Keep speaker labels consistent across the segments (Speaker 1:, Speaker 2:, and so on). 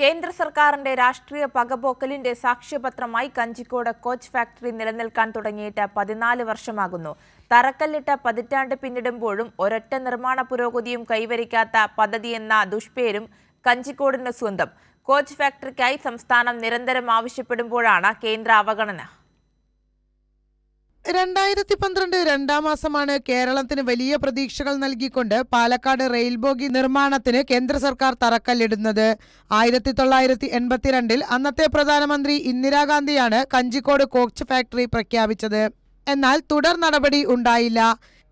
Speaker 1: കേന്ദ്ര സർക്കാരിന്റെ രാഷ്ട്രീയ പകപോക്കലിന്റെ സാക്ഷ്യപത്രമായി കഞ്ചിക്കോട് കോച്ച് ഫാക്ടറി നിലനിൽക്കാൻ തുടങ്ങിയിട്ട് പതിനാല് വർഷമാകുന്നു. തറക്കല്ലിട്ട പതിറ്റാണ്ട് പിന്നിടുമ്പോഴും ഒരൊറ്റ നിർമ്മാണ പുരോഗതിയും കൈവരിക്കാത്ത പദ്ധതി എന്ന ദുഷ്പേരും കഞ്ചിക്കോടിന് സ്വന്തം. കോച്ച് ഫാക്ടറിക്കായി സംസ്ഥാനം നിരന്തരം ആവശ്യപ്പെടുമ്പോഴാണ് കേന്ദ്ര അവഗണന.
Speaker 2: രണ്ടായിരത്തി പന്ത്രണ്ട് രണ്ടാം മാസമാണ് കേരളത്തിന് വലിയ പ്രതീക്ഷകൾ നൽകിക്കൊണ്ട് പാലക്കാട് റെയിൽബോഗി നിർമ്മാണത്തിന് കേന്ദ്ര സർക്കാർ തറക്കല്ലിടുന്നത്. ആയിരത്തി തൊള്ളായിരത്തി എൺപത്തിരണ്ടിൽ അന്നത്തെ പ്രധാനമന്ത്രി ഇന്ദിരാഗാന്ധിയാണ് കഞ്ചിക്കോട് കോച്ച് ഫാക്ടറി പ്രഖ്യാപിച്ചത്. എന്നാൽ തുടർ നടപടി ഉണ്ടായില്ല.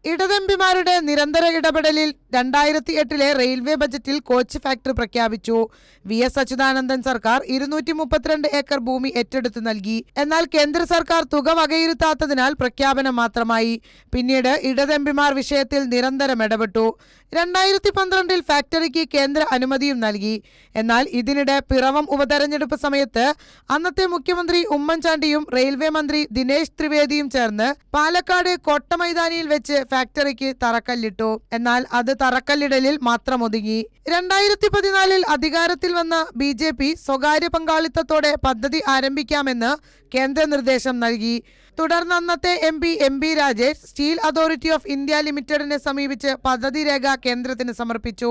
Speaker 2: ഇടതമ്പിമാരുടെ നിരന്തര ഇടപെടലിൽ രണ്ടായിരത്തി എട്ടിലെ റെയിൽവേ ബജറ്റിൽ കോച്ച് ഫാക്ടറി പ്രഖ്യാപിച്ചു. വി എസ് അച്യുതാനന്ദൻ സർക്കാർ ഇരുന്നൂറ്റി മുപ്പത്തിരണ്ട് ഏക്കർ ഭൂമി ഏറ്റെടുത്ത് നൽകി. എന്നാൽ കേന്ദ്ര സർക്കാർ തുക വകയിരുത്താത്തതിനാൽ പ്രഖ്യാപനം മാത്രമായി. പിന്നീട് ഇടതെമ്പിമാർ വിഷയത്തിൽ നിരന്തരം ഇടപെട്ടു. രണ്ടായിരത്തി പന്ത്രണ്ടിൽ ഫാക്ടറിക്ക് കേന്ദ്ര അനുമതിയും നൽകി. എന്നാൽ ഇതിനിടെ പിറവം ഉപതെരഞ്ഞെടുപ്പ് സമയത്ത് അന്നത്തെ മുഖ്യമന്ത്രി ഉമ്മൻചാണ്ടിയും റെയിൽവേ മന്ത്രി ദിനേശ് ത്രിവേദിയും ചേർന്ന് പാലക്കാട് കോട്ടമൈതാനിയിൽ വെച്ച് ഫാക്ടറിക്ക് തറക്കല്ലിട്ടു. എന്നാൽ അത് തറക്കല്ലിടലിൽ മാത്രം ഒതുങ്ങി രണ്ടായിരത്തി പതിനാലിൽ അധികാരത്തിൽ വന്ന ബി ജെ പി സ്വകാര്യ പങ്കാളിത്തത്തോടെ പദ്ധതി ആരംഭിക്കാമെന്ന് കേന്ദ്ര നിർദ്ദേശം നൽകി. തുടർന്ന് അന്നത്തെ M P M B Rajesh steel authority of India ലിമിറ്റഡിനെ സമീപിച്ച് പദ്ധതി രേഖ കേന്ദ്രത്തിന് സമർപ്പിച്ചു.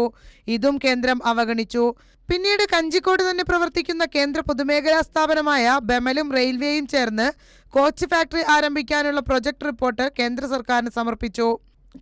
Speaker 2: ഇതും കേന്ദ്രം അവഗണിച്ചു. പിന്നീട് കഞ്ചിക്കോട് തന്നെ പ്രവർത്തിക്കുന്ന കേന്ദ്ര പൊതുമേഖലാ സ്ഥാപനമായ ബെമലും റെയിൽവേയും ചേർന്ന് കോച്ച് ഫാക്ടറി ആരംഭിക്കാനുള്ള പ്രൊജക്ട് റിപ്പോർട്ട് കേന്ദ്ര സർക്കാരിന് സമർപ്പിച്ചു.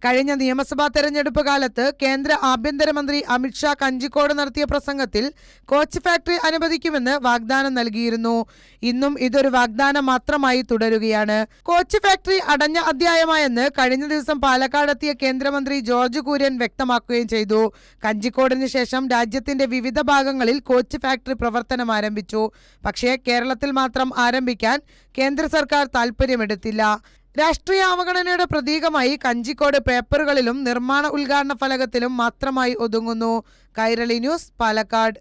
Speaker 2: കഴിഞ്ഞ നിയമസഭാ തെരഞ്ഞെടുപ്പ് കാലത്ത് കേന്ദ്ര ആഭ്യന്തരമന്ത്രി അമിത്ഷാ കഞ്ചിക്കോട് നടത്തിയ പ്രസംഗത്തിൽ കോച്ച് ഫാക്ടറി അനുവദിക്കുമെന്ന് വാഗ്ദാനം നൽകിയിരുന്നു. ഇന്നും ഇതൊരു വാഗ്ദാനം മാത്രമായി തുടരുകയാണ്. കോച്ച് ഫാക്ടറി അടഞ്ഞ അധ്യായമായെന്ന് കഴിഞ്ഞ ദിവസം പാലക്കാടെത്തിയ കേന്ദ്രമന്ത്രി ജോർജ് കുര്യൻ വ്യക്തമാക്കുകയും ചെയ്തു. കഞ്ചിക്കോടിന് ശേഷം രാജ്യത്തിന്റെ വിവിധ ഭാഗങ്ങളിൽ കോച്ച് ഫാക്ടറി പ്രവർത്തനം ആരംഭിച്ചു. പക്ഷേ കേരളത്തിൽ മാത്രം ആരംഭിക്കാൻ കേന്ദ്ര സർക്കാർ താൽപ്പര്യമെടുത്തില്ല. രാഷ്ട്രീയ അവഗണനയുടെ പ്രതീകമായി കഞ്ചിക്കോട് പേപ്പറുകളിലും നിർമ്മാണ ഉദ്ഘാടന ഫലകത്തിലും മാത്രമായി ഒതുങ്ങുന്നു. കൈരളി ന്യൂസ് പാലക്കാട്.